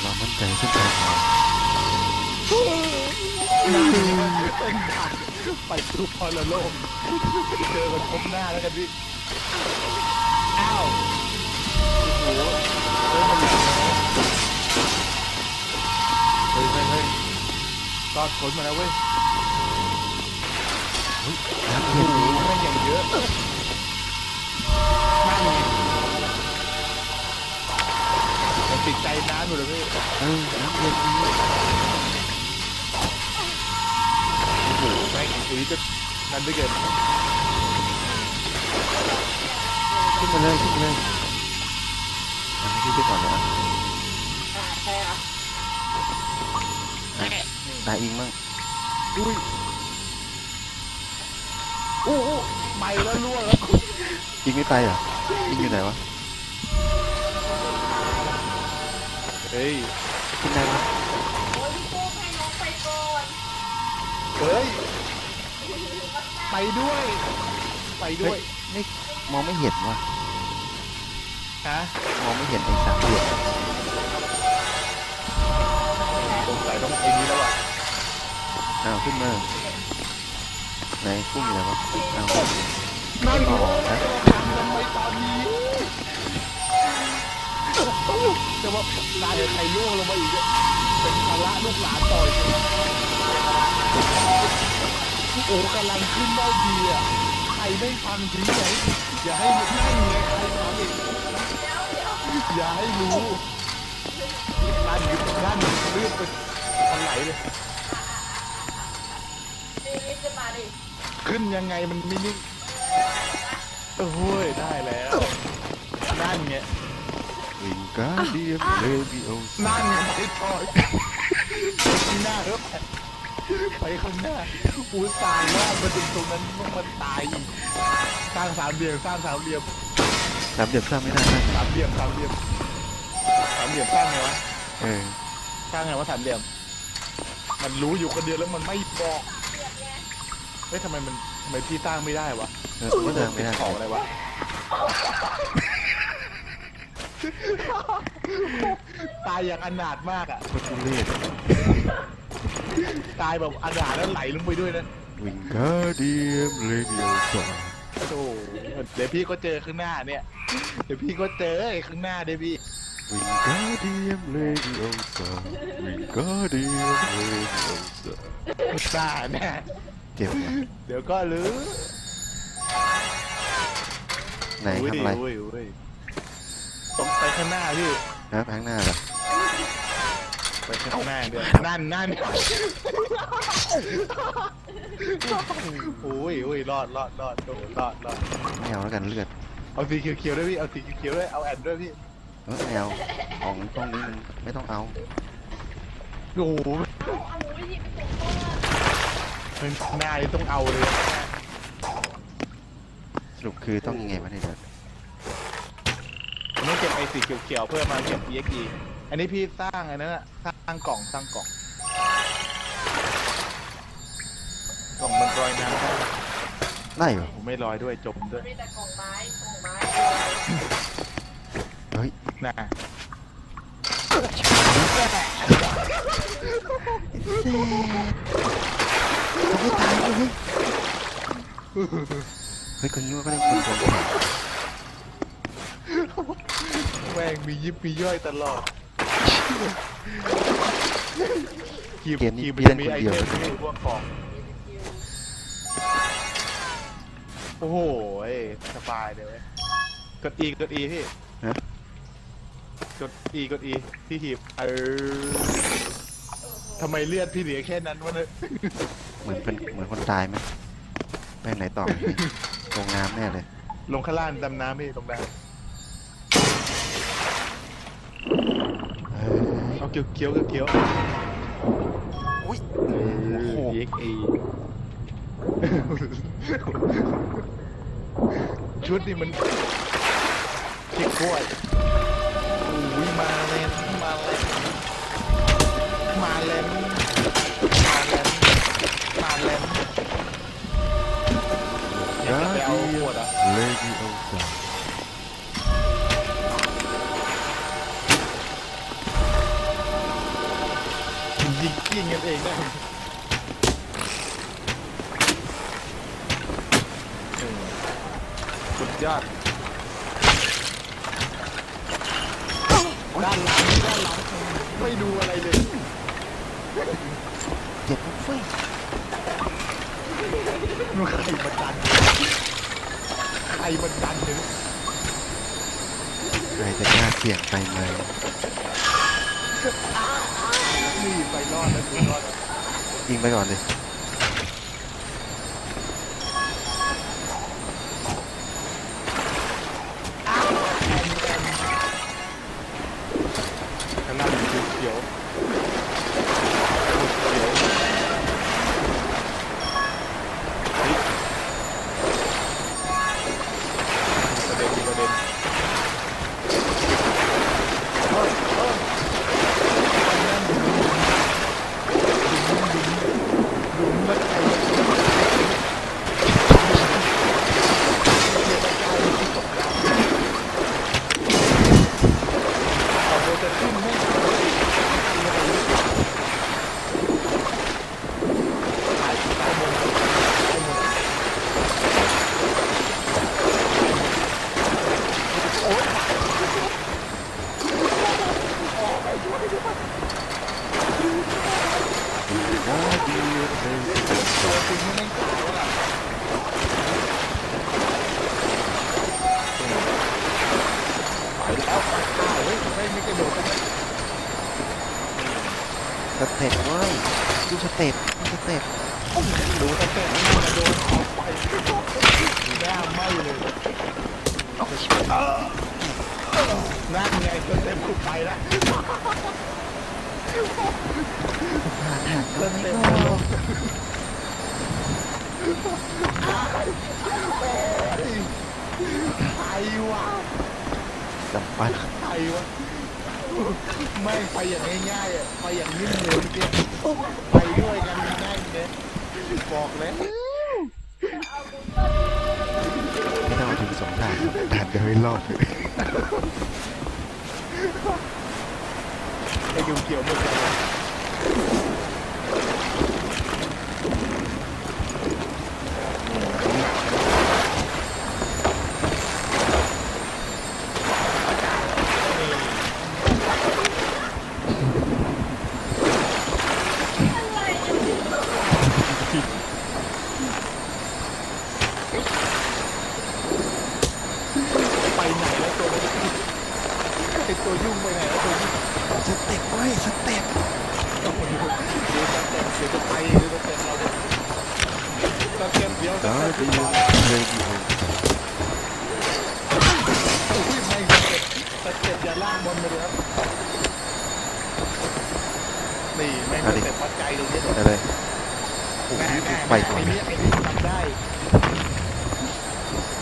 เรามั่นใจเส้นทางเราไปทุกพอลโลกเจอกันพบหน้าแล้วกันพี่อ้าวโอ้โหเฮ้ยมันเฮ้ยเฮ้ยรอดผลมาแล้วเว้ยน้ำโอ้เย็นโหแม่งอย่างเยอะ ติดใจน้ำอยู่เลยพี่เออน้ำเย็นนี้โอ้โหแม่งอีกทีก็นั่นไปเกินขึ้นมาเลยขึ้นมาเลยอันนี้ขึ้นไปก่อนเลยอะใช่ครัตายอิงมั่งอุ้ยโอ้โหไปแล้วล่วงแล้ว อิงไม่ไปเหรออิงอยู่ไหนวะ ฮ้ยขึ้นได้ปะโอ้ยพี่โก้ให้น้องไปก่อนเฮ้ย ไปด้วย ไปด้วย ไม่มองไม่เห็นวะฮะมองไม่เห็นไอ้สามเหลี่ยมสงสัยต้องไอ้นี้แล้วอะอ้าวขึ้นมาไหนกุ้งอยู่ไหนวะอ้าวนั่นอ๋อนะทำไมตอนนี้ จะว่าตายใครล่วงลงมาอีกเนี่ยเป็นภาระลูกหลานต่อยโอ้กำลังขึ้นได้ดีอะใครไม่ฟังทิ้งไหนอย่าให้นั่งไงใครฟังอีกอย่าให้รู้นั่นนั่นเลือดเป็นทันไหลเลยนี่จะมาดิขึ้นยังไงมันไม่นิ่งโอ้ยได้แล้วนั่นไง วิงการเดียมเลวิโอนั่นไงไปต่อยไปข้างหน้าแล้วไปข้างหน้าอูตายว่ามันถึงตรงนั้นมันตายอีกสร้างสามเหลี่ยมสร้างสามเหลี่ยมสามเหลี่ยมสร้างไม่ได้นะสามเหลี่ยมสามเหลี่ยมสามเหลี่ยมสร้างไงวะเออสร้างไงวะสามเหลี่ยม มันรู้อยู่คนเดียวแล้วมันไม่บอกเฮ้ยทำไมมันทำไมพี่สร้างไม่ได้วะเออไม่ได้ไม่ได้ ของอะไรวะ ตายอย่างอนาถมากอะโคตรทุเรศตายแบบอนาถแล้วไหลลงไปด้วยนะ วิงการเดียมเลวิโอซาโอ้โหเดี๋ยวพี่ก็เจอข้างหน้าเนี่ย เดี๋ยวพี่ก็เจอไอ้ข้างหน้าเดี๋ยวพี่ วิงการเดียมเลวิโอซาวิงการเดียมเลวิโอซาตาแน่เจ็บว่ะเดี๋ยวก็รู้ไหนอุ้ยทำอะไร อุ้ยอุ้ยต้องไป ข้างหน้าพี่นะข้างหน้าเหรอไปข้างหน้าเดี๋ยวนั่นนั่นโอ้ยโอ้ยรอดรอดรอดโอ้รอดรอดไม่เอาแล้วกันเลือดเอาสีเขียวๆด้วยพี่เอาสีเขียวๆด้วยเอาแอนด้วยพี่เออไม่เอาของตรงนี้มันไม่ต้องเอาโอ้โหเอาหนูไปหยิบไปส่งพ่อเป็นหน้านี่ต้องเอาเลยสรุปคือต้องยังไงวะเนี่ยเดี๋ยวผมต้อง เก็บไอ้สีเขียวๆเพื่อมาเก็บ EXE อันนี้พี่สร้างอันนั้นอะสร้างกล่องสร้างกล่อง กล่องมันลอยน้ำได้ได้เหรอผมไม่ลอยด้วยจมด้วยมีแต่กล่องไม้กล่องไม้เฮ้ยน่ะเขาไม่ตายเลยเฮ้ยเฮ้ยคนนี้ว่าก็ได้คนโดน แทงแม่งมียิบมีย่อยตลอดคีบเกมนี้คีบพี่เล่นมีคนไอเดียว เทมมีพวกของโอ้โหเอ้ยสบายเลยเว้ยกด E กด E พี่ฮะ กด E กด E พี่หีบเออทำไมเลือดพี่เหลือแค่นั้นวะเนี่ยเหมือนเป็นเหมือนคนตายไหมไปไหนต่อ ลงน้ำแน่เลย ลงข้างล่างดำน้ำพี่ลงน้เเอาเขียวเขียวเขียวอุ้ยเอโอ้โหอ EXE ชุดนี่มันคิกกล้วยอุ้ยมาเลยมาเลยมาเลยมาเลยมาเลยอยากจะไปเอาขวดอะเล ยอดด้านหลังด้านหลังไม่ดูอะไรเลยเจ็บเฟ้ยนู่นใครมาดันใครมาดันถึงใครจะกล้าเสี่ยงไปไหมนี่ไปรอดแล้วกูรอดแล้วยิงไปก่อนเลย ข้างหน้ามีจุดเขียวจุดเขียวเฮ้ยประเด็นมีประเด็นเฮ้ยเฮ้ยหลุมมันไอ้เอาโดนจะขึ้นไม่ตายตายหมดตายหมด นาเดียมเลย ตัวจริงไม่ตายว่ะไปแล้วอ้าวเฮ้ยไม่ไม่กระโดดนะ ส เต็ปเว้ยดูสเต็ปดูสเต็ปดูตั้งแต่นี้กระโดดออกไปหน้าไหม้เลยนั่นไงตัวเต็มขุดไปแล้วผ่านหักตัวไม่เต็มก็ลงไอ้วะสัมปันไอ้วะ ไม่ไปอย่างง่ายๆอะไปอย่างนิ่มเลยเมื่อกี้ไปด้วยกันง่ายๆเนี่ยบอกเลยไม่ต้องมาถึงสองด่านด่านเดียวไม่รอดเลยไอ้เขียวๆหมดเลย ตัวยุ่งไปไหนแล้วตัวยุ่งสเต็ปเว้ยสเต็ปเดี๋ยวจะเต็มเดี๋ยวจะไปเดี๋ยวจะเต็มเราจะจะเต็มเดี๋ยวจะนาเต็มเดียมเลยดีโออุ้ยไม่จะเต็มจะเต็มอย่าล่างบนมาเลยครับนี่แม่งจะเต็มวัดใจตรงนี้อะไรโอ้แม่ยแม่ไปก่อนไอ้นี่ไอ้นี่ทำได้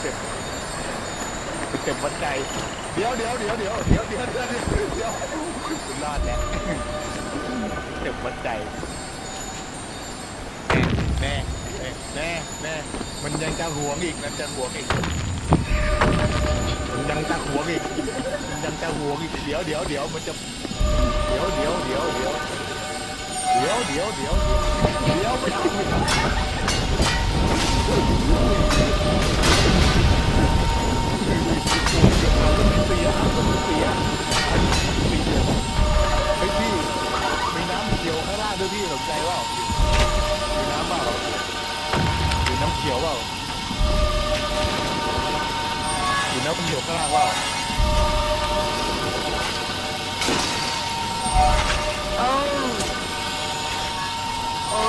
เต็มเต็มวัดใจ เดี๋ยวเดี๋ยวเดี๋ยวเดี๋ยวเดี๋ยวเดี๋ยวเดี๋ยวเดี๋ยวรอดแล้วเต็มวัดใจแน่แน่แน่แน่มันยังจะหวงอีกมันจะหวงอีกมันยังจะหวงอีกมันยังจะหวงอีกเดี๋ยวเดี๋ยวเดี๋ยวมันจะเดี๋ยวเดี๋ยวเดี๋ยวเดี๋ยวเดี๋ยวเดี๋ยวเดี๋ยวเดี๋ยวไม่เอา ขียวเปล่ามีน้ำเขียวข้างล่างเปล่าเอาเอา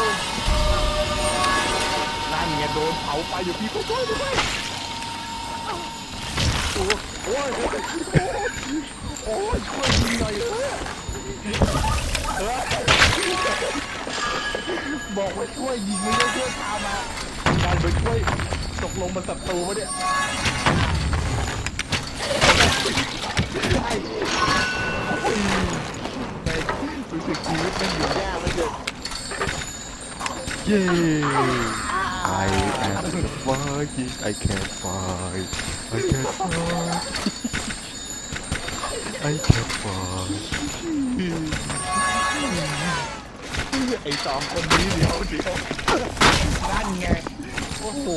นั่นไงโดนเผาไปอยู่พี่ก็ช่วยด้วยโอ้ยโอ้ยโอ้ยช่วยยิงหน่อยเถอะเฮ้ยบอกว่าช่วยยิงไม่ได้ ไปช่วยตกลงมันศัตรูปะเนี่ยใช่รู้สึกชีวิตมันอยู่ยากไม่เกินเย้ I am the flying I can fly I can fly I can fly ไอ้สองคนนี้เดี๋ยวเดี๋ยวนั่นไง โอ้โห